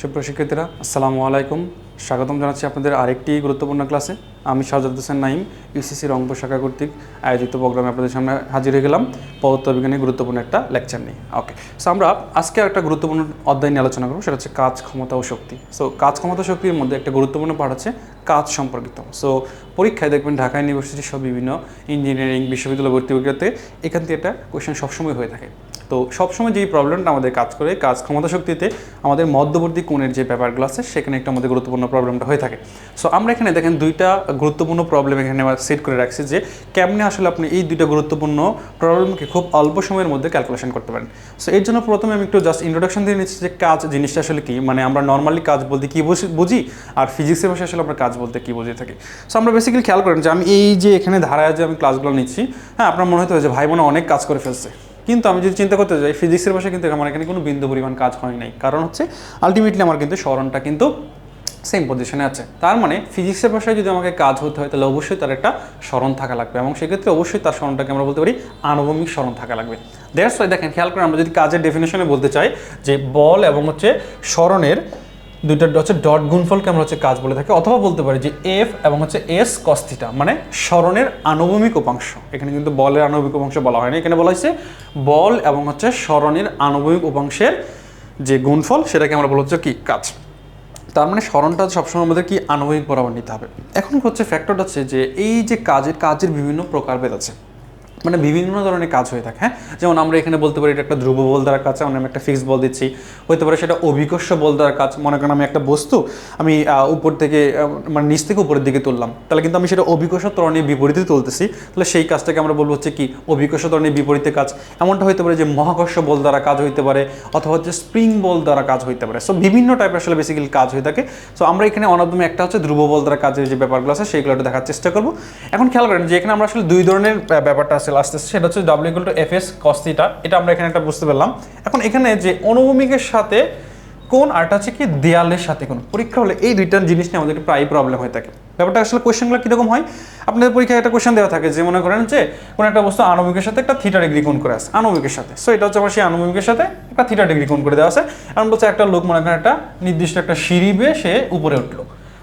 সুপ্রশিক্ষিতরা আসসালামু আলাইকুম। স্বাগতম জানাচ্ছি আপনাদের আরেকটি গুরুত্বপূর্ণ ক্লাসে। আমি শাহজাদ হোসেন নাইম ইউসিসি রংপুর শাখা কর্তৃক আয়োজিত প্রোগ্রামে আপনাদের সামনে হাজির হয়ে গেলাম। পদার্থবিজ্ঞানের গুরুত্বপূর্ণ একটা লেকচার নিয়ে। ওকে, সো আমরা আজকে একটা গুরুত্বপূর্ণ অধ্যায় নিয়ে আলোচনা করব, সেটা হচ্ছে কাজ ক্ষমতা ও শক্তি। সো কাজ ক্ষমতা শক্তির মধ্যে একটা গুরুত্বপূর্ণ পার্ট হচ্ছে কাজ সম্পর্কিত। সো পরীক্ষায় দেখবেন ঢাকা ইউনিভার্সিটি সব বিভিন্ন ইঞ্জিনিয়ারিং বিশ্ববিদ্যালয় ভর্তি পরীক্ষাতে এখান থেকে একটা কোয়েশ্চেন সবসময় হয়ে থাকে। তো সবসময় যেই প্রবলেমটা আমাদের কাজ করে, কাজ ক্ষমতা শক্তিতে আমাদের মধ্যবর্তী কোণের যে ব্যাপারগুলো আছে, সেখানে একটা আমাদের গুরুত্বপূর্ণ প্রবলেমটা হয়ে থাকে। সো আমরা এখানে দেখেন দুইটা গুরুত্বপূর্ণ প্রবলেম এখানে সেট করে রাখছি যে, কেমনে আসলে আপনি এই দুইটা গুরুত্বপূর্ণ প্রবলেমকে খুব অল্প সময়ের মধ্যে ক্যালকুলেশন করতে পারেন। সো এর জন্য প্রথমে আমি একটু জাস্ট ইন্ট্রোডাকশন দিয়ে নিচ্ছি যে কাজ জিনিসটা আসলে কি। মানে আমরা নর্মালি কাজ বলতে কী বুঝি- আর ফিজিক্সের ভাষায় আসলে আমরা কাজ বলতে কী বুঝে থাকি। সো আমরা বেসিক্যালি খেয়াল করেন যে আমি এই যে এখানে ধারায় যে আমি ক্লাসগুলো নিচ্ছি হ্যাঁ আপনার মনে হতে যে ভাই বোনে অনেক কাজ করে ফেলছে। কিন্তু আমি যদি চিন্তা করতে যাই ফিজিক্সের ভাষায় কিন্তু আমার এখানে কোনো বিন্দু পরিমাণ কাজ হয় নাই। কারণ হচ্ছে আলটিমেটলি আমার কিন্তু স্মরণটা কিন্তু সেম পজিশনে আছে। তার মানে ফিজিক্সের ভাষায় যদি আমাকে কাজ হতে হয়, তাহলে অবশ্যই তার একটা স্মরণ থাকা লাগবে এবং সেক্ষেত্রে অবশ্যই তার স্মরণটাকে আমরা বলতে পারি আনুভূমিক স্মরণ থাকা লাগবে। দ্যাটস ওয়াই দেখেন, খেয়াল করে আমরা যদি কাজের ডেফিনেশনে বলতে চাই যে বল এবং হচ্ছে স্মরণের দুইটা হচ্ছে ডট গুণফলকে আমরা হচ্ছে কাজ বলে থাকি, অথবা বলতে পারি যে এফ এবং হচ্ছে এস কস্থিটা মানে স্মরণের আনুভূমিক উপাংশ। এখানে কিন্তু বলের আনুভূমিক উপাংশ বলা হয়নি। এখানে বলা হয়েছে বল এবং হচ্ছে স্মরণের আনুভূমিক উপাংশের যে গুণফল, সেটাকে আমরা বলা হচ্ছে কি? কাজ। তার মানে স্মরণটা সবসময় আমাদের কি আনুভবিক বরাবর নিতে হবে। এখন হচ্ছে ফ্যাক্টরটা হচ্ছে যে এই যে কাজের কাজের বিভিন্ন প্রকারভেদ আছে। মানে বিভিন্ন ধরনের কাজ হয়ে থাকে হ্যাঁ? যেমন আমরা এখানে বলতে পারি এটা একটা ধ্রুব বল দ্বারা কাজ আমি একটা ফিক্স বল দিচ্ছি হতে পারে সেটা অভিকর্ষ বল দ্বারা কাজ, মনে করেন আমি একটা বস্তু আমি উপর থেকে মানে নিচ থেকে উপরের দিকে তুললাম, তাহলে কিন্তু আমি সেটা অভিকর্ষ ত্বরণের বিপরীতে তুলতেছি, তাহলে সেই কাজটাকে আমরা বলব হচ্ছে কি, অভিকর্ষ ত্বরণের বিপরীতে কাজ, এমনটা হতে পারে যে মহাকর্ষ বল দ্বারা কাজ হইতে পারে, অথবা হচ্ছে স্প্রিং বল দ্বারা কাজ হইতে পারে সো বিভিন্ন টাইপের আসলে বেসিক্যালি কাজ হয়ে থাকে সো আমরা এখানে অনাদমে একটা হচ্ছে ধ্রুব বল দ্বারা কাজের যে ব্যাপারগুলো আছে, সেইগুলো দেখার চেষ্টা করব। এখন খেয়াল করেন যে এখানে আমরা আসলে দুই ধরনের ব্যাপারটা আস্তে আস্তে সেটা হচ্ছে W equal to F S কস্তিটা এটা আমরা এখানে একটা বুঝতে পারলাম। এখন এখানে যে অনুভূমিকের সাথে কোন আরটা হচ্ছে কি, দেয়ালের সাথে কোন। পরীক্ষা হলে এই দুইটা জিনিস নিয়ে আমাদের প্রায় প্রবলেম হয়ে থাকে। ব্যাপারটা আসলে কোয়েশ্চেনগুলো কীরকম হয়? আপনাদের পরীক্ষায় একটা কোয়েশ্চেন দেওয়া থাকে যে, মনে করেন যে, কোনো একটা বস্তু আনুভূমিকের সাথে একটা থিটা ডিগ্রি কোন করে আছে, আনুভূমিকের সাথে। সো এটা হচ্ছে আমার সেই আনুভূমিকের সাথে একটা থিটা ডিগ্রি কোন করে দেওয়া আছে। এখন বলছে একটা লোক মনে করেন একটা নির্দিষ্ট একটা সিঁড়ি বেয়ে সে উপরে উঠল।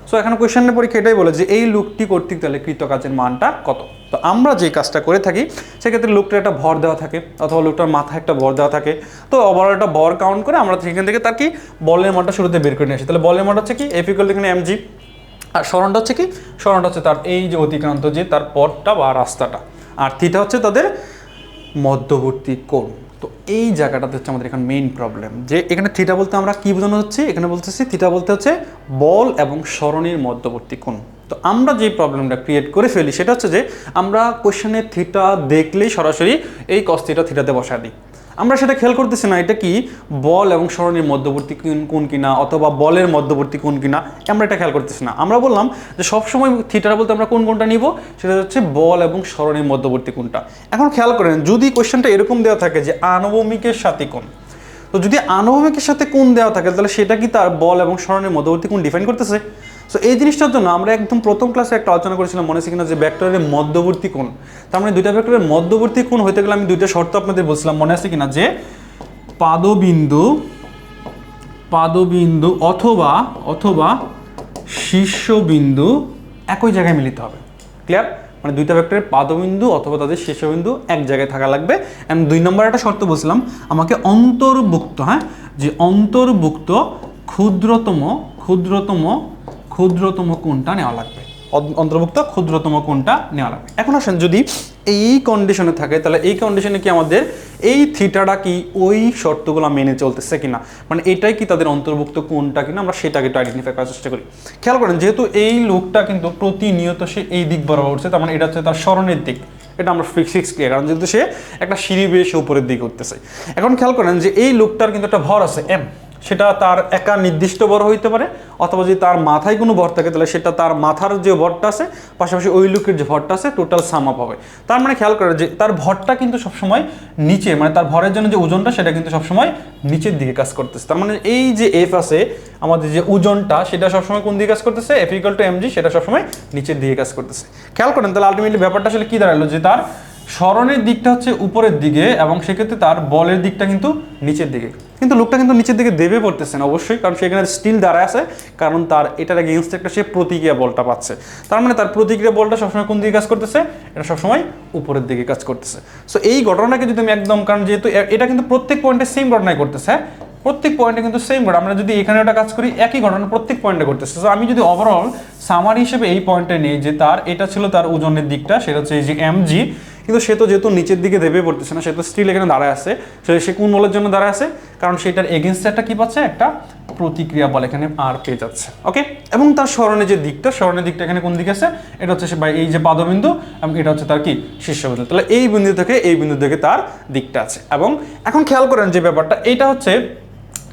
সো এখানে কোয়েশ্চেনের পরীক্ষা এটাই বলে যে এই লুকটি কর্তৃক তাহলে কৃত কাজের মানটা কত? তো আমরা যে কাজটা করে থাকি, সেক্ষেত্রে লোকটার একটা ভর দেওয়া থাকে, অথবা লোকটার মাথায় একটা ভর দেওয়া থাকে। তো ওভারঅল একটা ভর কাউন্ট করে আমরা সেখান থেকে তার কি বলের মানটা শুরুতে বের করে নিয়ে আসি। তাহলে বলের মানটা হচ্ছে কি? এফিকল এখানে এমজি আর স্মরণটা হচ্ছে কি? স্মরণটা হচ্ছে তার এই যে অতিক্রান্ত যে তার পথটা বা রাস্তাটা। আর থিটা হচ্ছে তাদের মধ্যবর্তী কোণ। এই জায়গাটাতে হচ্ছে আমাদের এখানে মেইন প্রবলেম যে এখানে থিটা বলতে আমরা কি বোঝানো হচ্ছে? এখানে বলতেছি থিটা বলতে হচ্ছে বল এবং স্মরণের মধ্যবর্তী কোণ। তো আমরা যে প্রবলেমটা ক্রিয়েট করে ফেলি, সেটা হচ্ছে যে আমরা কোশ্চেনে থিটা দেখলেই সরাসরি এই কস্তিটা থিটাতে বসা দিই। আমরা সেটা খেয়াল করতেছি না, এটা কি? বল এবং স্মরণের মধ্যবর্তী কোন, কিনা অথবা বলের মধ্যবর্তী কোন কিনা আমরা এটা খেয়াল করতেছি না। আমরা বললাম যে সবসময় থিটার বলতে আমরা কোন, কোনটা নিব? সেটা হচ্ছে বল এবং স্মরণের মধ্যবর্তী কোনটা। এখন খেয়াল করেন, যদি কোশ্চেনটা এরকম দেওয়া থাকে যে আনুভূমিকের সাথে কোন, তো যদি আনুভূমিকের সাথে কোন দেওয়া থাকে, তাহলে সেটা কি তার বল এবং স্মরণের মধ্যবর্তী কোন ডিফাইন করতেছে? সো এই জিনিসটার জন্য আমরা একদম প্রথম ক্লাসে একটা আলোচনা করেছিলাম, মনে কিনা, যে ভেক্টরের মধ্যবর্তী কোণ। তার মানে দুইটা ভেক্টরের মধ্যবর্তী কোণ হইতে গেলে আমি দুইটা শর্ত আপনাদের বলছিলাম, মনে আছে কিনা, যে পাদবিন্দু পাদবিন্দু অথবা অথবা শীর্ষবিন্দু একই জায়গায় মিলিত হবে। ক্লিয়ার মানে দুইটা ভেক্টরের পাদবিন্দু অথবা তাদের শীর্ষবিন্দু এক জায়গায় থাকা লাগবে। এন্ড দুই নম্বর একটা শর্ত বলছিলাম, আমাকে অন্তর্ভুক্ত হ্যাঁ যে অন্তর্ভুক্ত ক্ষুদ্রতম ক্ষুদ্রতম ক্ষুদ্রতম কোনটা নেওয়া লাগবে? অন- অন্তর্ভুক্ত ক্ষুদ্রতম কোনটা নেওয়া লাগবে? এখন আসেন, যদি এই কন্ডিশনে থাকে, তাহলে এই কন্ডিশনে কি আমাদের এই থিটাটা কি ওই শর্তগুলো মেনে চলতেছে কিনা? মানে এটাই কি তাদের অন্তর্ভুক্ত কোনটা কিনা? আমরা সেটাকে একটু আইডেন্টিফাই করার চেষ্টা করি। খেয়াল করেন, যেহেতু এই লোকটা কিন্তু প্রতিনিয়ত সে এই দিক বরাবর উঠছে, তার মানে এটা হচ্ছে তার স্মরণের দিক। এটা আমরা ফিক্স ক্লিয়ার কারণ যেহেতু সে একটা সিঁড়ি বেয়ে সে উপরের দিকে উঠতেছে। এখন খেয়াল করেন যে এই লোকটার কিন্তু একটা ভর আছে এম সেটা তার একা নির্দিষ্ট বড় হইতে পারে, অথবা যদি তার মাথায় কোনো ভর থাকে, তাহলে সেটা তার মাথার যে ভরটা আছে, পাশাপাশি ওই লোকের যে ভরটা আছে টোটাল সাম আপ হবে। তার মানে খেয়াল করে যে তার ভরটা কিন্তু সবসময় নিচে মানে তার ভরের জন্য যে ওজনটা, সেটা কিন্তু সবসময় নিচের দিকে কাজ করতেছে। তার মানে এই যে এফ আছে, আমাদের যে ওজনটা, সেটা সবসময় কোন দিকে কাজ করতেছে? এফ ইকাল টু এমজি সেটা সবসময় নিচের দিকে কাজ করতেছে। খেয়াল করেন, তাহলে আলটিমেটলি ব্যাপারটা আসলে কি দাঁড়াল? যে তার স্মরণের দিকটা হচ্ছে উপরের দিকে, এবং সেক্ষেত্রে তার বলের দিকটা কিন্তু নিচের দিকে। কিন্তু লোকটা কিন্তু নিচের দিকে দেবে পড়তেছে না অবশ্যই, কারণ সেখানে স্টিল দাঁড়ায় আছে, কারণ তার এটার এগেনস্ট একটা সে প্রতিক্রিয়া বলটা পাচ্ছে। তার মানে তার প্রতিক্রিয়া বলটা সবসময় কোন দিকে কাজ করতেছে? এটা সবসময় উপরের দিকে কাজ করতেছে। সো এই ঘটনাকে যদি আমি একদম, কারণ যেহেতু এটা কিন্তু প্রত্যেক পয়েন্টে সেম ঘটনায় করতেছে হ্যাঁ? প্রত্যেক পয়েন্টে কিন্তু সেম ঘটনা। আমরা যদি এখানে ওটা কাজ করি, একই ঘটনা প্রত্যেক পয়েন্টে করতেছে সো আমি যদি ওভারঅল সামারি হিসেবে এই পয়েন্টে নিই যে তার, এটা ছিল তার ওজনের দিকটা, সেটা হচ্ছে এই যে এম জি কিন্তু সে তো যেহেতু নিচের দিকে দেবে পড়তেছে না, সে তো স্টিল এখানে দাঁড়ায় আছে। সে কোন বলের জন্য দাঁড়ায় আছে? কারণ সেটার এগেনস্টে একটা কি পাচ্ছে? একটা প্রতিক্রিয়া বল এখানে আর পেয়ে যাচ্ছে। ওকে এবং তার স্মরণের যে দিকটা, স্মরণের দিকটা এখানে কোন দিকে আছে? এটা হচ্ছে সে এই যে পাদবিন্দু এবং এটা হচ্ছে তার কি? শীর্ষবিন্দু। তাহলে এই বিন্দু থেকে, এই বিন্দু থেকে তার দিকটা আছে। এবং এখন খেয়াল করেন যে ব্যাপারটা, এটা হচ্ছে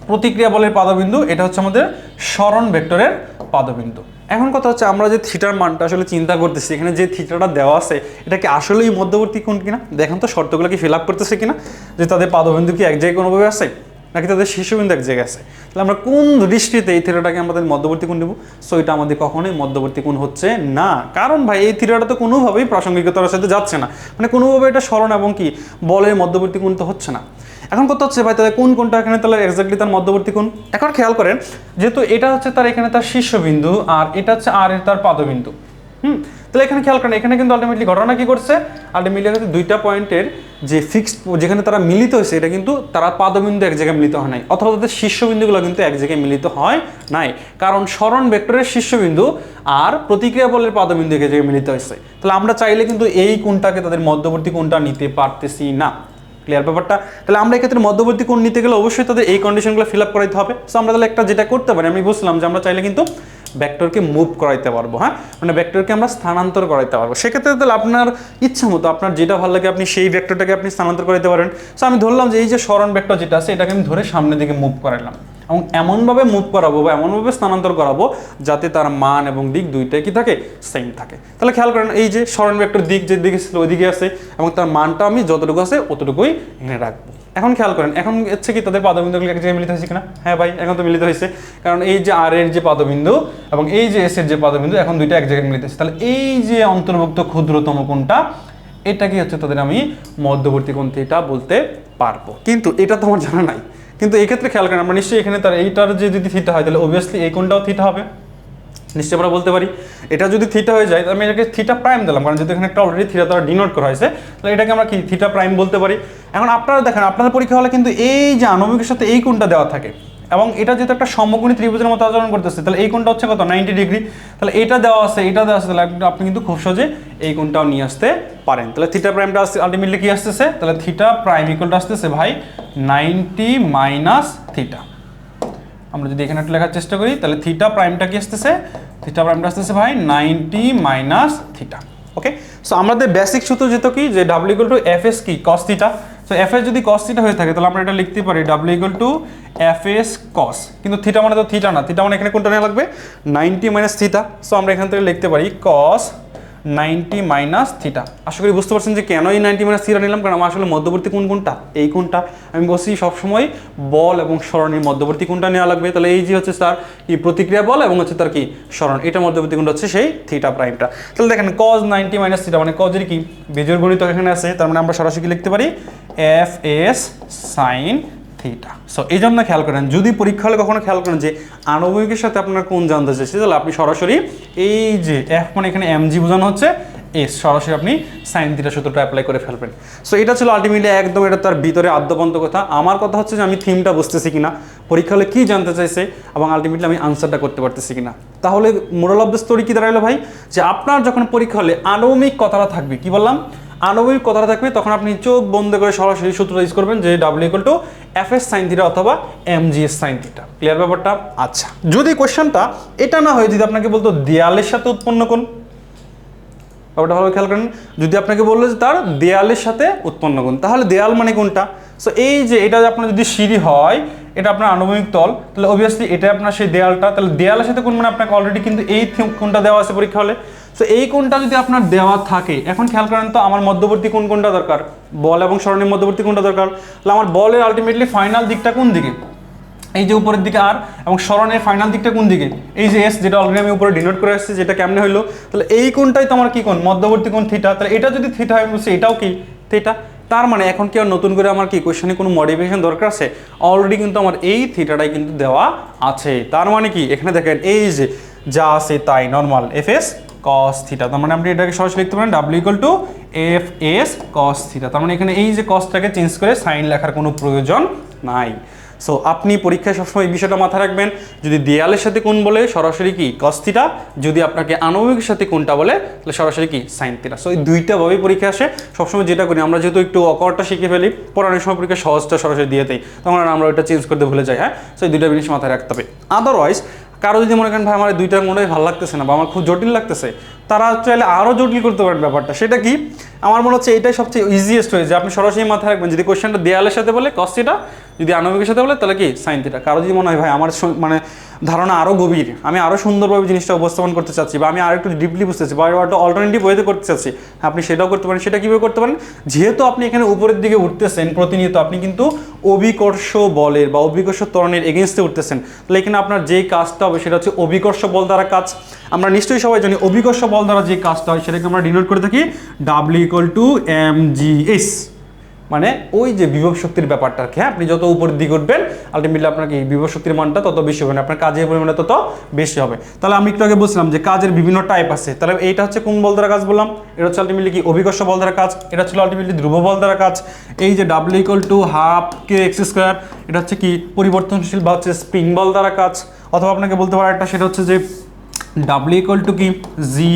প্রতিক্রিয়া বলের পাদবিন্দু, এটা হচ্ছে আমাদের স্মরণ ভেক্টরের পাদবিন্দু। এখন কথা হচ্ছে আমরা যে থিটার মানটা আসলে চিন্তা করতেছি, এখানে যে থিটাটা দেওয়া আছে, এটা কি আসলেই মধ্যবর্তী কোণ কিনা? দেখেন তো শর্তগুলো কি ফিল আপ করতেছে কিনা? যে তাদের পাদবিন্দু কি এক জায়গায় কোনোভাবে আছে, নাকি তাদের শীর্ষবিন্দু এক জায়গায় আছে? তাহলে আমরা কোন দৃষ্টিতে এই থিটাটাকে আমাদের মধ্যবর্তী কোণ নেব সো এটা আমাদের কখনোই মধ্যবর্তী কোণ হচ্ছে না। কারণ ভাই, এই থিটাটা তো কোনোভাবেই প্রাসঙ্গিকতার সাথে যাচ্ছে না। মানে কোনোভাবে এটা স্মরণ এবং কি, বলের মধ্যবর্তী কোণ তো হচ্ছে না। এখন কত হচ্ছে ভাই, তাহলে কোন কোনটা এখানে তাহলে এক্স্যাক্টলি তার মধ্যবর্তী কোণ এখন খেয়াল করেন, যেহেতু এটা হচ্ছে তার এখানে তার শীর্ষবিন্দু আর এটা হচ্ছে আর তার পাদবিন্দু। হুম? তাহলে এখানে খেয়াল করেন, এখানে কিন্তু আলটিমেটলি ঘটনা কি করছে আলটিমেটলি হচ্ছে দুইটা পয়েন্টের যে ফিক্সড যেখানে তারা মিলিত হয়েছে, এটা কিন্তু তারা পাদবিন্দু এক জায়গায় মিলিত হয় নাই। অথবা তাদের শীর্ষবিন্দুগুলো কিন্তু এক জায়গায় মিলিত হয় নাই। কারণ স্মরণ ভেক্টরের শীর্ষবিন্দু আর প্রতিক্রিয়া বলের পাদবিন্দু এক জায়গায় মিলিত হয়েছে। তাহলে আমরা চাইলে কিন্তু এই কোনটাকে তাদের মধ্যবর্তী কোনটা নিতে পারতেছি না। ক্লিয়ার ব্যাপারটা। তাহলে আমরা এক্ষেত্রে মধ্যবর্তী কোণ নিতে গেলে অবশ্যই তাদের এই কন্ডিশনগুলো ফিল আপ করাইতে হবে। সো আমরা তাহলে একটা যেটা করতে পারি, আমি বুঝলাম যে আমরা চাইলে কিন্তু ভেক্টরকে মুভ করাইতে পারব হ্যাঁ? মানে ব্যাক্টরকে আমরা স্থানান্তর করাইতে পারব। সেক্ষেত্রে তাহলে আপনার ইচ্ছা মতো আপনার যেটা ভালো লাগে, আপনি সেই ভেক্টরটাকে আপনি স্থানান্তর করাইতে পারেন। সো আমি ধরলাম যে এই যে স্মরণ ভেক্টর যেটা আছে, এটাকে আমি ধরে সামনের দিকে মুভ করাইলাম। এবং এমনভাবে মুভ করাবো বা এমনভাবে স্থানান্তর করাবো যাতে তার মান এবং দিক দুইটাই কি থাকে? সেম থাকে। তাহলে খেয়াল করেন, এই যে স্মরণ ভেক্টর দিক যে দিকে ছিল, ওইদিকে আছে এবং তার মানটা আমি যতটুকু আছে অতটুকুই এখানে রাখব। এখন খেয়াল করেন, এখন হচ্ছে কি, তাদের পাদবিন্দুগুলো এক জায়গায় মিলিত হয়েছে কিনা? হ্যাঁ ভাই, এখন তো মিলিত হয়েছে। কারণ এই যে আর এর যে পাদবিন্দু এবং এই যে এস এর যে পাদবিন্দু, এখন দুইটা এক জায়গায় মিলিত হয়েছে। তাহলে এই যে অন্তর্ভুক্ত ক্ষুদ্রতম কোণটা এটাকে হচ্ছে তাদের আমি মধ্যবর্তী কোণ থিটা বলতে পারব। কিন্তু এটা তো আমার জানা নাই। কিন্তু এক্ষেত্রে ক্ষেত্রে খেয়াল করেন, আমরা নিশ্চয়ই এখানে তার এইটার যে যদি থিটা হয়, তাহলে অবভিয়াসলি এই কোনটাও থিটা হবে। নিশ্চয়ই আমরা বলতে পারি, এটা যদি থিটা হয়ে যায় আমি এটাকে থিটা প্রাইম দিলাম। কারণ যেহেতু এখানে একটা অলরেডি থিটা দ্বারা ডিনোট করা হয়েছে, তাহলে এটাকে আমরা কি থিটা প্রাইম বলতে পারি? এখন আপনারা দেখেন, আপনাদের পরীক্ষা হলে কিন্তু এই যে আণবিকের সাথে এই কোনটা দেওয়া থাকে। এবং এটা যেহেতু একটা সমকোণী ত্রিভুজের মতো আচরণ করতেছে, তাহলে এই কোণটা হচ্ছে কত? নাইনটি ডিগ্রি তাহলে এটা দেওয়া আছে, এটা দেওয়া আছে, তাহলে আপনি- কিন্তু খুব সহজে এই কোণটাও নিয়ে আসতে পারেন। তাহলে থিটা প্রাইমটা আলটিমেটলি কি আসতেছে? তাহলে থিটা প্রাইম ইকুয়ালটা আসতেছে ভাই নাইনটি মাইনাস থিটা আমরা যদি এখানে একটু লেখার চেষ্টা করি, তাহলে থিটা প্রাইমটা কি আসতেছে? থিটা প্রাইমটা আসতেছে ভাই ninety minus theta okay so আমাদের বেসিক সূত্র যেত কি? যে W equal to F S কি? Cos theta so F S যদি কস থিটা হয়ে থাকে, তাহলে আমরা এটা লিখতে পারি W equal to F S cos কিন্তু থিটা মানে তো থিটা না। থিটা মানে এখানে কোনটা নেওয়া লাগবে? নাইনটি মাইনাস থিটা সো আমরা এখান থেকে লিখতে পারি কস নাইনটি মাইনাস থিটা। আশা করি বুঝতে পারছেন যে কেন এই নাইনটি মাইনাস থিটা নিলাম? কারণ আমার আসলে মধ্যবর্তী কোন কোনটা? এই কোনটা? আমি বলছি সবসময় বল এবং স্মরণের মধ্যবর্তী কোনটা নেওয়া লাগবে। তাহলে এই যে হচ্ছে তার কি প্রতিক্রিয়া বল এবং হচ্ছে তার কি স্মরণ, এটা মধ্যবর্তী কোনটা হচ্ছে সেই থিটা প্রাইমটা। তাহলে দেখেন কজ নাইনটি মাইনাস থিটা মানে কজের কি বেজোর গণিত এখানে আছে, তার মানে আমরা সরাসরি লিখতে পারি? F S sine theta so এই জন্য খেয়াল করেন, যদি পরীক্ষা হলে কখনো খেয়াল করেন যে আণবিকের সাথে আপনার কোন জানতে চাইছে তাহলে আপনি সরাসরি এই যে এফ মানে এখানে এম জি বোঝানো হচ্ছে এস সরাসরি আপনি সাইন থিটা সূত্রটা অ্যাপ্লাই করে ফেলবেন। সো এটা ছিল আলটিমেটলি একদম এটা তার ভিতরে আদ্যপন্ত কথা। আমার কথা হচ্ছে যে আমি থিমটা বুঝতেছি কিনা, পরীক্ষা হলে কী জানতে চাইছে, এবং আলটিমেটলি আমি আনসারটা করতে পারতেছি কিনা। তাহলে মোরাল অফ দ্য স্টোরি কী দাঁড়াল ভাই? যে আপনার যখন পরীক্ষা হলে আণবিক কথাটা থাকবে, কি বললাম? আণবিক কথাটা থাকবে, তখন আপনি চোখ বন্ধ করে সরাসরি সূত্র ইউজ করবেন যে W equal to F S sine theta অথবা M G S sine theta clear ব্যাপারটা? আচ্ছা যদি কোয়েশ্চেনটা এটা না হয়, যদি আপনাকে বলতো দেয়ালের সাথে উৎপন্ন কোন ব্যাপারটা ভালো খেয়াল করেন। যদি আপনাকে বলল যে তার দেয়ালের সাথে উৎপন্ন কোণ, তাহলে দেয়াল মানে কোনটা সো এই যে এটা আপনার যদি সিঁড়ি হয়, এটা আপনার আনুভূমিক তল, তাহলে অবভিয়াসলি এটা আপনার সেই দেয়ালটা, তাহলে দেয়ালের সাথে কোন মানে আপনাকে অলরেডি কিন্তু এই কোনটা দেওয়া আছে পরীক্ষা হলে। সো এই কোনটা যদি আপনার দেওয়া থাকে, এখন খেয়াল করেন তো আমার মধ্যবর্তী কোন কোনটা দরকার, বল এবং স্মরণের মধ্যবর্তী কোনটা দরকার। তাহলে আমার বলের আলটিমেটলি ফাইনাল দিকটা কোন দিকে? এই যে উপরের দিকে আর, এবং স্মরণের ফাইনাল দিকটা কোন দিকে? এই যে এস যেটা অলরেডি আমি উপরে ডিনোট করে আসছি, যেটা কেমনে হইল? তাহলে এই কোনটাই তো আমার কি কোন মধ্যবর্তী কোন থিটা তাহলে এটা যদি থিটা হয় বলছি এটাও কি? থিটা তার মানে এখন কি আর নতুন করে আমার কি কোয়েশনে কোনো মডিফিকেশন দরকার আছে? অলরেডি কিন্তু আমার এই থিটাটাই কিন্তু দেওয়া আছে। তার মানে কি? এখানে দেখেন, এই যে যা আছে তাই normal F S cos theta তার মানে আপনি এটাকে সরাসরি লিখতে পারেন W equal to F S cos theta তার মানে এখানে এই যে কসটাকে চেঞ্জ করে সাইন লেখার কোনো প্রয়োজন নাই। সো আপনি পরীক্ষায় সবসময় এই বিষয়টা মাথায় রাখবেন, যদি দেয়ালের সাথে কোন বলে, সরাসরি কি কস থিটা যদি আপনাকে আণবিকের সাথে কোনটা বলে, তাহলে সরাসরি কি সাইন থিটা সো এই দুইটা ভাবেই পরীক্ষা আসে। সবসময় যেটা করি, আমরা যেহেতু একটু অকরটা শিখে ফেলি, পড়ানোর সময় পরীক্ষা সহজটা সরাসরি দিয়ে দিই, তখন আমরা ওইটা চেঞ্জ করতে ভুলে যাই হ্যাঁ? সো এই দুইটা জিনিস মাথায় রাখতে হবে। আদারওয়াইজ কারও যদি মনে করেন, ভাই, আমার দুইটার মনে ভালো লাগতেছে না বা আমার খুব জটিল লাগতেছে তারা চাইলে আরও জটিল করতে পারেন ব্যাপারটা। সেটা কি? আমার মনে হচ্ছে এটাই সবচেয়ে ইজিয়েস্ট হয়ে যে আপনি সরাসরি মাথায় রাখবেন, যদি কোয়েশ্চেনটা দেয়ালের সাথে বলে কস্টিটা যদি আণবিকের সাথে বলে, তাহলে কি? সাইন থিটা কারও যদি মনে হয়, ভাই, আমার মানে ধারণা আরও গভীর, আমি আরও সুন্দরভাবে জিনিসটা উপস্থাপন করতে চাচ্ছি, বা আমি আরও একটু ডিপলি বুঝতে চাচ্ছি, বা একটা অল্টারনেটিভ ওয়েতে করতে চাচ্ছি, আপনি সেটাও করতে পারেন, সেটা কীভাবে করতে পারেন? যেহেতু আপনি এখানে উপরের দিকে উঠতেছেন, প্রতিনিয়ত আপনি কিন্তু অভিকর্ষ বলের বা অভিকর্ষ ত্বরণের এগেনস্টে উঠতেছেন। তাহলে এখানে আপনার যেই কাজটা হবে, সেটা হচ্ছে অভিকর্ষ বল দ্বারা কাজ। আমরা নিশ্চয়ই সবাই জানি, অভিকর্ষ বল দ্বারা যে কাজটা হয় সেটাকে আমরা ডিনোট করে থাকি W equal to M G S মানে ওই যে বিভব শক্তির ব্যাপারটা আর কি, হ্যাঁ? আপনি যত উপরের দিকে উঠবেন আলটিমেটলি আপনার কি বিভব শক্তির মানটা তত বেশি হবে আপনার কাজের পরিমাণটা তত বেশি হবে। তাহলে আমি একটু আগে বলছিলাম যে কাজের বিভিন্ন টাইপ আছে। তাহলে এইটা হচ্ছে কোন বল দ্বারা কাজ বললাম? এটা হচ্ছে আলটিমেটলি কি অভিকর্ষ বল দ্বারা কাজ? এটা ছিল আলটিমেটলি ধ্রুব বল দ্বারা কাজ। এই যে W equal to half K X square এটা হচ্ছে কি পরিবর্তনশীল বা হচ্ছে স্প্রিং বল দ্বারা কাজ। অথবা আপনাকে বলতে পারেন একটা সেটা হচ্ছে যে ডাব্লিউ ইকুয়াল টু কি জি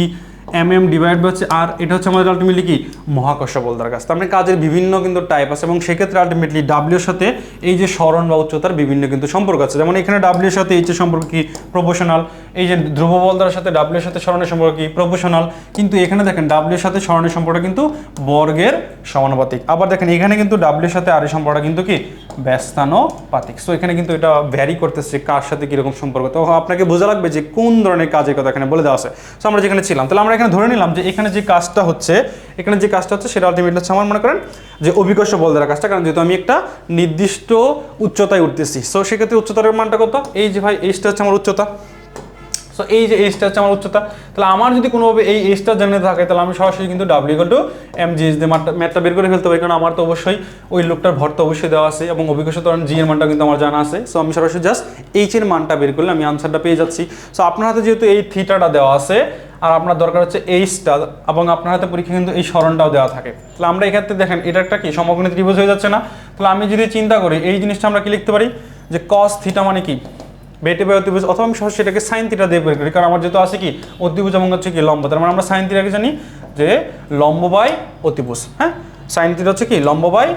এম এম ডিভাইড হচ্ছে আর এটা হচ্ছে আমাদের আলটিমেটলি কি? মহাকর্ষ বল দ্বারা কাজ। তার মানে কাজের বিভিন্ন কিন্তু টাইপ আছে এবং সেক্ষেত্রে আলটিমেটলি ডাব্লিউর সাথে এই যে স্মরণ বা উচ্চতার বিভিন্ন কিন্তু সম্পর্ক আছে। যেমন এখানে ডাব্লিউর সাথে এইচ এর সম্পর্ক কি? প্রপোশনাল এই যে ধ্রুব বল দ্বারার সাথে ডাব্লিউর সাথে স্মরণের সম্পর্ক কি? প্রপোশনাল কিন্তু এখানে দেখেন ডাব্লিউর সাথে স্মরণের সম্পর্ক কিন্তু বর্গের সমানুপাতিক। আবার দেখেন এখানে কিন্তু ডাব্লিউর সাথে আর এর সম্পর্কটা কিন্তু কি? ব্যস্তানুপাতিক। সো এখানে কিন্তু এটা ভ্যারি করতেছে কার সাথে কীরকম সম্পর্ক। তো আপনাকে বোঝা লাগবে যে কোন ধরনের কাজের কথা এখানে বলে দেওয়া আছে। সো আমরা যেখানে ছিলাম, তাহলে আমরা এখানে ধরে নিলাম যে এখানে যে কাজটা হচ্ছে, এখানে যে কাজটা হচ্ছে সেটা আলটিমেটলি হচ্ছে আমার মনে করেন যে অভিকর্ষ বল দ্বারা কাজটা, কারণ যেহেতু আমি একটা নির্দিষ্ট উচ্চতায় উঠতেছি সো সেক্ষেত্রে উচ্চতার মানটা কত? এই যে ভাই এইটা হচ্ছে আমার উচ্চতা। সো এই যে এইচটা হচ্ছে আমার উচ্চতা, তাহলে আমার যদি কোনোভাবে এই এইচটা জেনে থাকে, তাহলে আমি সরাসরি কিন্তু W to M G S দিয়ে মাঠটা ম্যাথটা বের করে ফেলতে পারি, কারণ আমার তো অবশ্যই ওই লোকটার ভর তো অবশ্যই দেওয়া আছে, এবং অভিজ্ঞতা তরণ জি এর মানটা কিন্তু আমার জানা আছে। সো আমি সরাসরি জাস্ট এইচ এর মানটা বের করলে আমি আনসারটা পেয়ে যাচ্ছি। সো আপনার হাতে যেহেতু এই থিটাটা দেওয়া আছে আর আপনার দরকার হচ্ছে এইচটা এবং আপনার হাতে পরীক্ষা কিন্তু এই স্মরণটাও দেওয়া থাকে। তাহলে আমরা এক্ষেত্রে দেখেন, এটা একটা কি? সমকোণী ত্রিভুজ হয়ে যাচ্ছে না? তাহলে আমি যদি চিন্তা করি, এই জিনিসটা আমরা কি লিখতে পারি? যে কস থিটা মানে কি? বেটে বাই অতিভুজ অথবা আমি সেটাকে সাইন থিটা দিয়ে বের করি, কারণ আমার যেহেতু আছে কি? অতিভুজ এবং হচ্ছে কি লম্ব। তার মানে আমরা সাইন থিটাকে জানি যে লম্ব বাই অতিভুজ হ্যাঁ? সাইন থিটা হচ্ছে কি? লম্ব বাই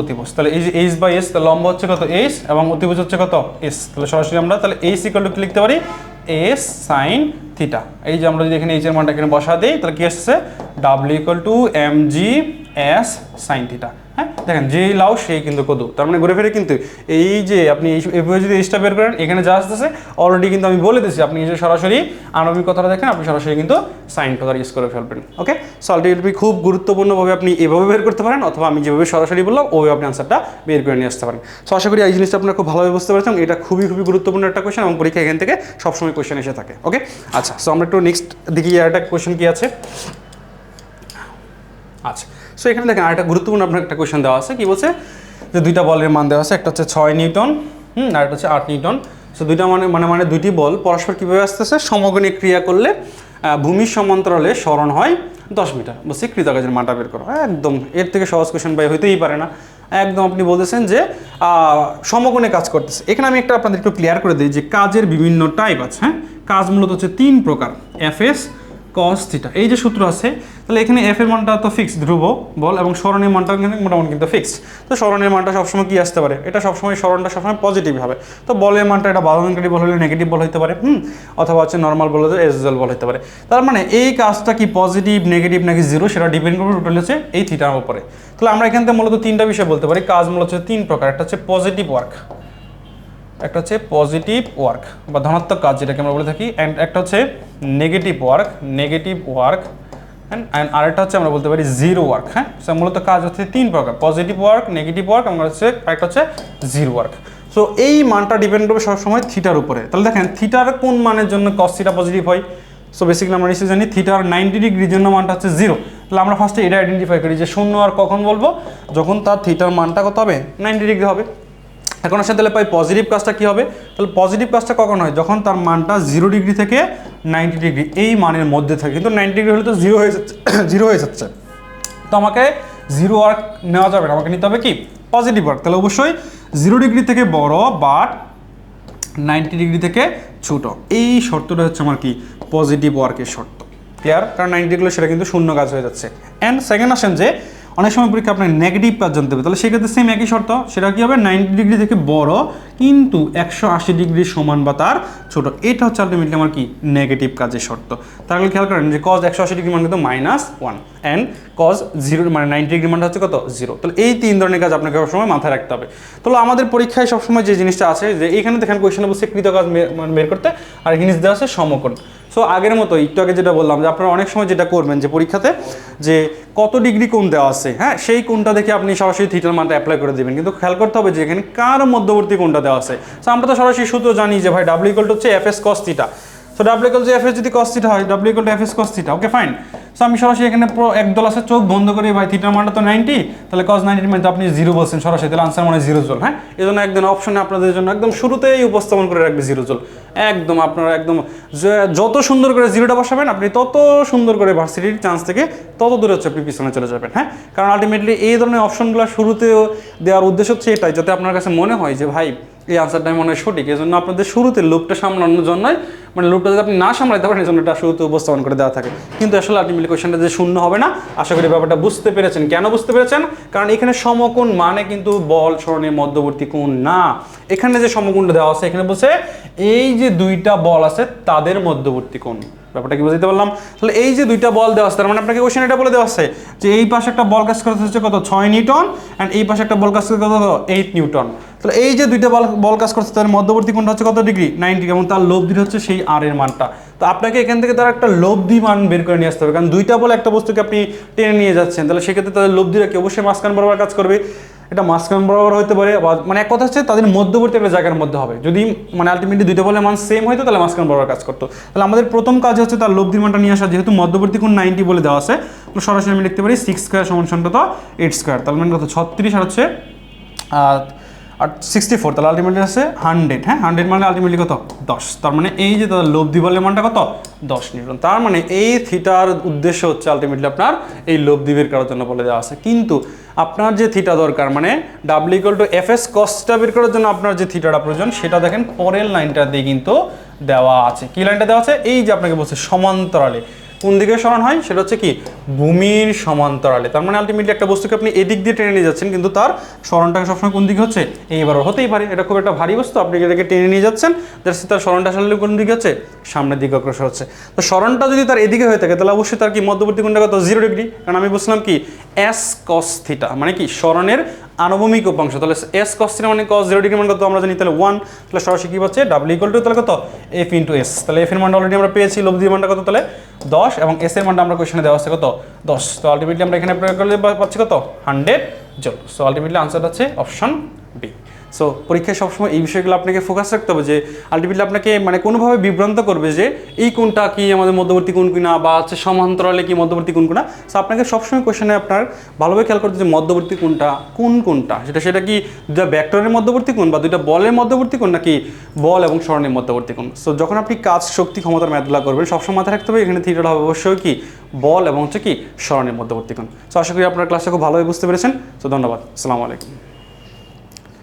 অতিভুজ। তাহলে এই যে এইচ বাই এস তাহলে লম্ব হচ্ছে কত? এইচ এবং অতিভুজ হচ্ছে কত? এস তাহলে সরাসরি আমরা তাহলে এইচ ইকুয়াল টু কি লিখতে পারি? এস সাইন থিটা এই যে আমরা যদি এখানে এইচ এর মানটা এখানে বসা দিই, তাহলে কি এসছে W equal to M G S sine theta হ্যাঁ দেখেন, যেই লাউ, সেই কিন্তু কদু। তার মানে ঘুরে ফিরে কিন্তু এই যে আপনি এভাবে যদি এইচটা বের করেন, এখানে যা আসতেছে অলরেডি কিন্তু আমি বলে দিচ্ছি আপনি যে সরাসরি আণবিক কথাটা দেখেন, আপনি সরাসরি কিন্তু সাইন কথাটা ইউজ করে ফেলবেন ওকে সো আলটিমেটলি খুব গুরুত্বপূর্ণভাবে আপনি এভাবে বের করতে পারেন, অথবা আমি যেভাবে সরাসরি বললাম ওইভাবে আপনি আনসারটা বের করে নিয়ে আসতে পারেন। সো আশা করি এই জিনিসটা আপনারা খুব ভালোভাবে বুঝতে পারছেন, এটা খুবই খুবই গুরুত্বপূর্ণ একটা কোয়েশন এবং পরীক্ষা এখান থেকে সবসময় কোয়েশন এসে থাকে ওকে আচ্ছা সো আমরা একটু নেক্সট দেখি একটা কোয়েশন কি আছে? আচ্ছা সো এখানে দেখেন আরেকটা গুরুত্বপূর্ণ আপনার একটা কোয়েশন দেওয়া আছে কি বলছে? যে দুইটা বলের মান দেওয়া আছে একটা হচ্ছে ছয় নিউটন হুম আর একটা হচ্ছে আট নিউটন। সো দুইটা মানে মানে মানে দুইটি বল পরস্পর কীভাবে আসতেছে? সমগণী ক্রিয়া করলে ভূমির সমান্তরালে স্মরণ হয় দশ মিটার। বলছি কৃতকাজের মানটা বের করো। একদম এর থেকে সহজ কোয়েশন বাই হইতেই পারে না। একদম আপনি বলতেছেন যে আহ, সমকোণে কাজ করতেছে। এখানে আমি একটা আপনাদের একটু ক্লিয়ার করে দিই যে কাজের বিভিন্ন টাইপ আছে হ্যাঁ? কাজ মূলত হচ্ছে তিন প্রকার এফএস কস থিটা এই যে সূত্র আছে তাহলে এখানে এফ এর মানটা তো ফিক্সড ধ্রুব বল, এবং স্মরণের মানটা কিন্তু মোটামুটি কিন্তু ফিক্স তো স্মরণের মানটা সবসময় কি আসতে পারে? এটা সবসময় স্মরণটা সবসময় পজিটিভ হবে। তো বলের মানটা এটা বাধানকারী বল হলে নেগেটিভ বল হতে পারে, হুম? অথবা হচ্ছে নর্মাল বল হলে এসএল বল হতে পারে। তার মানে এই কাজটা কি পজিটিভ নেগেটিভ নাকি জিরো সেটা ডিপেন্ড করবে টোটাল হচ্ছে এই থিটার উপরে। তাহলে আমরা এখান থেকে মূলত তিনটা বিষয় বলতে পারি। কাজ মূলত হচ্ছে তিন প্রকার, একটা হচ্ছে পজিটিভ ওয়ার্ক একটা হচ্ছে পজিটিভ ওয়ার্ক বা ধনাত্মক কাজ যেটাকে আমরা বলে থাকি অ্যান্ড একটা হচ্ছে negative work negative work and আরেকটা হচ্ছে আমরা বলতে পারি জিরো ওয়ার্ক হ্যাঁ? মূলত কাজ হচ্ছে তিন প্রকার পজিটিভ ওয়ার্ক নেগেটিভ ওয়ার্ক এবং হচ্ছে, আরেকটা হচ্ছে জিরো ওয়ার্ক সো এই মানটা ডিপেন্ড করবে সবসময় থিটার উপরে। তাহলে দেখেন থিটার কোন মানের জন্য কস থিটা পজিটিভ হয়? সো বেসিক্যালি আমরা নিশ্চয়ই জানি থিটার নাইনটি ডিগ্রির জন্য মানটা হচ্ছে জিরো তাহলে আমরা ফার্স্টে এটা আইডেন্টিফাই করি যে শূন্য আর কখন বলব? যখন তার থিটার মানটা কত হবে? নাইনটি ডিগ্রি হবে। এখন আসলে তাহলে পাই পজিটিভ কাজটা কী হবে? তাহলে পজিটিভ কাজটা কখন হয়? যখন তার মানটা জিরো ডিগ্রি থেকে নাইনটি ডিগ্রি এই মানের মধ্যে থাকে। কিন্তু নাইনটি ডিগ্রি হলে তো জিরো হয়ে যাচ্ছে জিরো হয়ে যাচ্ছে। তো আমাকে জিরো ওয়ার্ক নেওয়া যাবে না। আমাকে নিতে হবে কি? পজিটিভ ওয়ার্ক তাহলে অবশ্যই জিরো ডিগ্রি থেকে বড় বাট নাইনটি ডিগ্রি থেকে ছোট। এই শর্তটা হচ্ছে আমার কি? পজিটিভ ওয়ার্কের শর্ত। ক্লিয়ার কারণ নাইনটি ডিগ্রি সেটা কিন্তু শূন্য কাজ হয়ে যাচ্ছে। অ্যান্ড সেকেন্ড আসেন যে অনেক সময় পরীক্ষা আপনার নেগেটিভ কাজ জানতে হবে। তাহলে সেক্ষেত্রে সেম একই শর্ত, সেটা কি হবে? নাইনটি ডিগ্রি থেকে বড়, কিন্তু একশো আশি ডিগ্রি সমান বা তার ছোট। এটা হচ্ছে আলটিমেটলি আমার কি? নেগেটিভ কাজের শর্ত। তাহলে খেয়াল করেন যে কজ একশো আশি ডিগ্রি মানে কিন্তু minus one and cos zero মানে নাইনটি ডিগ্রি মানটা হচ্ছে কত? জিরো তাহলে এই তিন ধরনের কাজ আপনাকে সবসময় মাথায় রাখতে হবে। তাহলে আমাদের পরীক্ষায় সবসময় যে জিনিসটা আছে, যে এখানে দেখেন কোয়েশনে বসে কৃত কাজ মে- মানে বের করতে, আর জিনিস দেওয়া আছে সমকোণ। সো আগের মতো একটু আগে যেটা বললাম যে আপনারা অনেক সময় যেটা করবেন যে পরীক্ষাতে যে কত ডিগ্রি কোন দেওয়া আছে হ্যাঁ সেই কোনটা দেখে আপনি সরাসরি থিটার মানটা অ্যাপ্লাই করে দেবেন। কিন্তু খেয়াল করতে হবে যে এখানে কার মধ্যবর্তী কোনটা দেওয়া আছে। সো আমরা তো সরাসরি সূত্র জানি যে ভাই ডাব্লিউ ইকুয়াল হচ্ছে F S cos so W equal যে এফ এস যদি কস থিটা হয় W equal to F S cos theta okay fine so আমি সরাসরি এখানে পুরো একদল আছে, চোখ বন্ধ করে, ভাই থিটার মানটা তো নাইনটি তাহলে কস নাইনটি মানে আপনি জিরো বলছেন সরাসরি, তাহলে আনসার মানে জিরো জল হ্যাঁ? এই জন্য একদম অপশনে আপনাদের জন্য একদম শুরুতেই উপস্থাপন করে রাখবে জিরো জল একদম আপনারা একদম যত সুন্দর করে জিরোটা বসাবেন, আপনি তত সুন্দর করে ভার্সিটির চান্স থেকে তত দূরে হচ্ছে, আপনি পিছনে চলে যাবেন হ্যাঁ? কারণ আলটিমেটলি এই ধরনের অপশনগুলো শুরুতেও দেওয়ার উদ্দেশ্য হচ্ছে এটাই, যাতে আপনার কাছে মনে হয় যে, ভাই এই আনসারটাই মনে হয় সঠিক এই জন্য আপনাদের শুরুতে লুপটা সামলানোর জন্যই মানে লুপটা যদি আপনি না সামলাতে পারেন এই জন্য এটা শুরুতে উপস্থাপন করে দেওয়া থাকে। কিন্তু আসলে আলটিমেটলি কোয়েশনটা যে শূন্য হবে না, আশা করি ব্যাপারটা বুঝতে পেরেছেন। কেন বুঝতে পেরেছেন? কারণ এখানে সমকোণ মানে কিন্তু বল সরণের মধ্যবর্তী কোণ না। এখানে যে সমকোণটা দেওয়া আছে, এখানে বলছে এই যে দুইটা বল আছে, তাদের মধ্যবর্তী কোণ। ব্যাপারটা কি বুঝতে পারলাম? তাহলে এই যে দুইটা বল দেওয়া আছে, তার মানে আপনাকে কোশ্চেন এটা বলে দেওয়া আছে যে এই পাশে একটা বল কাজ করতে হচ্ছে কত? ছয় নিউটন অ্যান্ড এই পাশে একটা বল কাজ করতে কত? Eight newton. তাহলে এই যে দুইটা বল বল কাজ করছে, তার মধ্যবর্তী কোণটা হচ্ছে কত ডিগ্রি? নাইনটি এবং তার লব্ধি হচ্ছে সেই আর এর মানটা। তো আপনাকে এখান থেকে তার একটা লব্ধি মান বের করে নিয়ে আসতে হবে, কারণ দুইটা বল একটা বস্তুকে আপনি টেনে নিয়ে যাচ্ছেন। তাহলে সেক্ষেত্রে তাদের লব্ধিরা কি অবশ্যই মাঝখান বরাবর কাজ করবে? এটা মাঝখান বরাবর হতে পারে, বা মানে এক কথা হচ্ছে তাদের মধ্যবর্তী একটা জায়গার মধ্যে হবে। যদি মানে আলটিমেটলি দুইটা বলের মান সেম হয়তো তাহলে মাঝখান বরাবর কাজ করতো। তাহলে আমাদের প্রথম কাজ হচ্ছে তার লব্ধি মানটা নিয়ে আসা যেহেতু মধ্যবর্তী কোণ নাইনটি বলে দেওয়া আছে তো সরাসরি আমি লিখতে পারি সিক্স স্কোয়ার সমান সমান কত? এইট স্কোয়ার তার মানে কত? ছত্রিশ আর হচ্ছে আর সিক্সটি ফোর তাহলে আলটিমেটলি আছে হান্ড্রেড হ্যাঁ? হান্ড্রেড মানে আলটিমেটলি কত? দশ। তার মানে এই যে তাদের লব্ধি বলের মানটা কত? দশ নিউটন। তার মানে এই থিটার উদ্দেশ্য হচ্ছে আলটিমেটলি আপনার এই লব্ধি বের করার জন্য বলে দেওয়া আছে। কিন্তু আপনার যে থিটা দরকার মানে W equal to F S কস্টটা বের করার জন্য আপনার যে থিটাটা প্রয়োজন, সেটা দেখেন পরের লাইনটা দিয়ে কিন্তু দেওয়া আছে। কি লাইনটা দেওয়া আছে? এই যে আপনাকে বলছে সমান্তরালে। কোন দিকে সরণ হয়? সেটা হচ্ছে কি, ভূমির সমান্তরালে। তার মানে আলটিমেটলি একটা বস্তুকে আপনি এদিক দিয়ে টেনে নিয়ে যাচ্ছেন, কিন্তু তার সরণটা সবসময় কোন দিকে হচ্ছে? এইবার হতেই পারে। এটা খুব একটা ভারী বস্তু। আপনি এটাকে টেনে নিয়ে যাচ্ছেন দ্যাটস তার সরণটা আসলে কোন দিকে হচ্ছে? সামনের দিকে অগ্রসর হচ্ছে। তো সরণটা যদি তার এদিকে হয়ে থাকে, তাহলে অবশ্যই তার কি মধ্যবর্তী কোণটা কত? জিরো ডিগ্রি কারণ আমি বলছিলাম কি এস কস থিটা মানে কি সরণের আনুভূমিক উপাংশ। তাহলে এস কস থিটা মানে কস জিরো ডিগ্রি মান কত আমরা জানি? তাহলে ওয়ান তাহলে সরাসরি কি পাচ্ছে ডাব্লিউ ইকুয়াল টু তাহলে কত? এফ ইন্টু এস তাহলে এফ এর মানটা অলরেডি আমরা পেয়েছি, লব্ধি মানটা কত? তাহলে দশ, এবং এস এর মানটা আমরা কোয়েশনে দেওয়া আছে কত? দশ। তো আলটিমেটলি আমরা এখানে প্রয়োগ করলে পাচ্ছি কত? হান্ড্রেড জল সো আলটিমেটলি আনসার হচ্ছে অপশন সো পরীক্ষায় সবসময় এই বিষয়গুলো আপনাকে ফোকাস রাখতে হবে যে আলটিমেটলি আপনাকে মানে কোনোভাবে বিভ্রান্ত করবে যে, এই কোনটা কি আমাদের মধ্যবর্তী কোন কিনা বা হচ্ছে সমান্তরালে কি মধ্যবর্তী কোন কিনা। সো আপনাকে সবসময় কোশ্চেনে আপনার ভালোভাবে খেয়াল করতে যে, মধ্যবর্তী কোনটা, কোন কোনটা? সেটা সেটা কি দুটা ব্যাক্টরের মধ্যবর্তী কোন বা দুইটা বলের মধ্যবর্তী কোন নাকি বল এবং স্মরণের মধ্যবর্তী কোন? সো যখন আপনি কাজ, শক্তি, ক্ষমতার ম্যাথগুলো করবেন, সবসময় মাথায় রাখতে হবে এখানে থিয়েটার হবে অবশ্যই কি বল এবং হচ্ছে কি স্মরণের মধ্যবর্তী কোন। সো আশা করি আপনার ক্লাসটা খুব ভালোভাবে বুঝতে পেরেছেন। সো ধন্যবাদ। আসসালামু আলাইকুম।